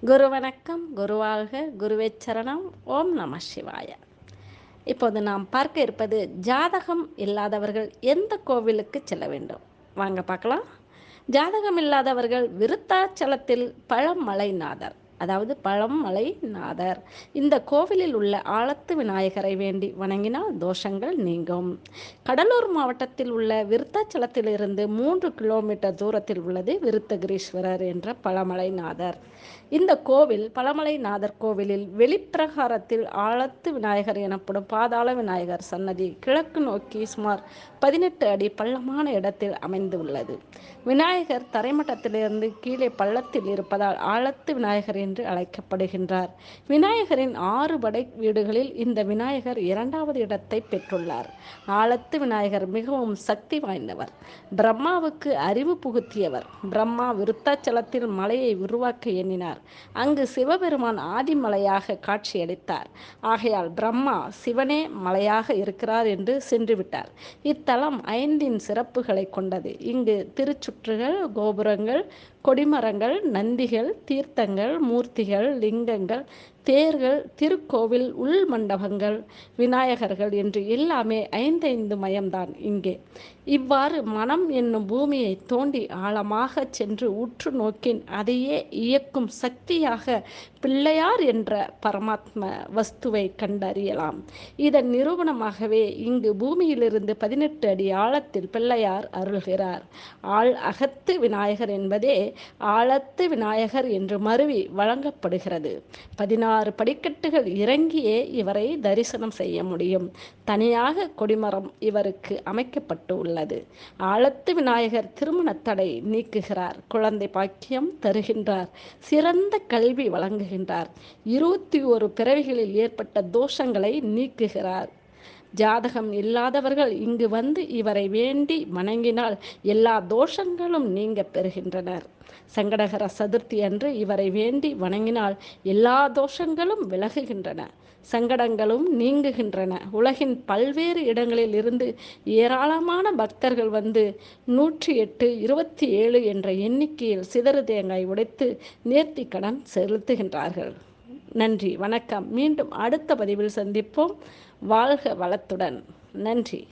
குரு வணக்கம் குருவாழ்க குருவே சரணம் ஓம் நம சிவாய. இப்போது நாம் பார்க்க இருப்பது ஜாதகம் இல்லாதவர்கள் எந்த கோவிலுக்கு செல்ல வேண்டும்? வாங்க பார்க்கலாம். ஜாதகம் இல்லாதவர்கள் விருத்தாச்சலத்தில் பழமலைநாதர். அதாவது பழமலை நாதர். இந்த கோவிலில் உள்ள ஆழத்து விநாயகரை வேண்டி வணங்கினால் தோஷங்கள் நீங்கும். கடலூர் மாவட்டத்தில் உள்ள விருத்தாச்சலத்திலிருந்து மூன்று கிலோமீட்டர் தூரத்தில் உள்ளது விருத்தகிரீஸ்வரர் என்ற பழமலைநாதர் இந்த கோவில் பழமலைநாதர் கோவிலில் வெளிப்பிரகாரத்தில் ஆழத்து விநாயகர் எனப்படும் பாதாள விநாயகர் சன்னதி கிழக்கு நோக்கி சுமார் பதினெட்டு அடி பள்ளமான இடத்தில் அமைந்துள்ளது. விநாயகர் தரைமட்டத்திலிருந்து கீழே பள்ளத்தில் இருப்பதால் ஆழத்து விநாயகர் என்று அழைக்கப்படுகின்றார். விநாயகரின் ஆறு படை வீடுகளில் இந்த விநாயகர் இரண்டாவது இடத்தை பெற்றுள்ளார். ஆழத்து விநாயகர் மிகவும் சக்தி வாய்ந்தவர். பிரம்மாவுக்கு அறிவு புகுத்தியவர். பிரம்மா விருத்தாச்சலத்தில் மலையை உருவாக்க எண்ணினார். அங்கு சிவபெருமான் ஆதிமலையாக காட்சியளித்தார். ஆகையால் பிரம்மா சிவனே மலையாக இருக்கிறார் என்று சென்றுவிட்டார். இத்தலம் ஐந்தின் சிறப்புகளை கொண்டது. இங்கு திருச்சுற்றுகள் கோபுரங்கள் கொடிமரங்கள் நந்திகள் தீர்த்தங்கள் மூர்த்திகள் லிங்கங்கள் தேர்கள் திருக்கோவில் உள் மண்டபங்கள் விநாயகர்கள் என்று எல்லாமே ஐந்தைந்து மயம்தான் இங்கே. இவ்வாறு மனம் என்னும் பூமியை தோண்டி ஆழமாக சென்று உற்று நோக்கின் அதையே இயக்கும் சக்தியாக பிள்ளையார் என்ற பரமாத்ம வஸ்துவை கண்டறியலாம். இதன் நிரூபணமாகவே இங்கு பூமியிலிருந்து பதினெட்டு அடி ஆழத்தில் பிள்ளையார் அருள்கிறார். ஆள் அகத்து விநாயகர் என்பதே ஆழத்து விநாயகர் என்று மருவி வழங்கப்படுகிறது. பதினாறு ஆறு படிக்கட்டுகள் இறங்கியே இவரை தரிசனம் செய்ய முடியும். தனியாக கொடிமரம் இவருக்கு அமைக்கப்பட்டு உள்ளது ஆழத்து விநாயகர் திருமண தடை நீக்குகிறார். குழந்தை பாக்கியம் தருகின்றார். சிறந்த கல்வி வழங்குகின்றார். இருபத்தி ஒரு பிறவிகளில் ஏற்பட்ட தோஷங்களை நீக்குகிறார். ஜாதகம் இல்லாதவர்கள் இங்கு வந்து இவரை வேண்டி வணங்கினால் எல்லா தோஷங்களும் நீங்க பெறுகின்றனர். சங்கடகர சதுர்த்தி அன்று இவரை வேண்டி வணங்கினால் எல்லா தோஷங்களும் விலகுகின்றன. சங்கடங்களும் நீங்குகின்றன. உலகின் பல்வேறு இடங்களில் இருந்து ஏராளமான பக்தர்கள் வந்து நூற்றி எட்டு இருபத்தி ஏழு என்ற எண்ணிக்கையில் சிதறு தேங்காய் உடைத்து நேர்த்தி கடன் செலுத்துகின்றார்கள். நன்றி. வணக்கம். மீண்டும் அடுத்த பதிவில் சந்திப்போம். வாழ்க வளத்துடன். நன்றி.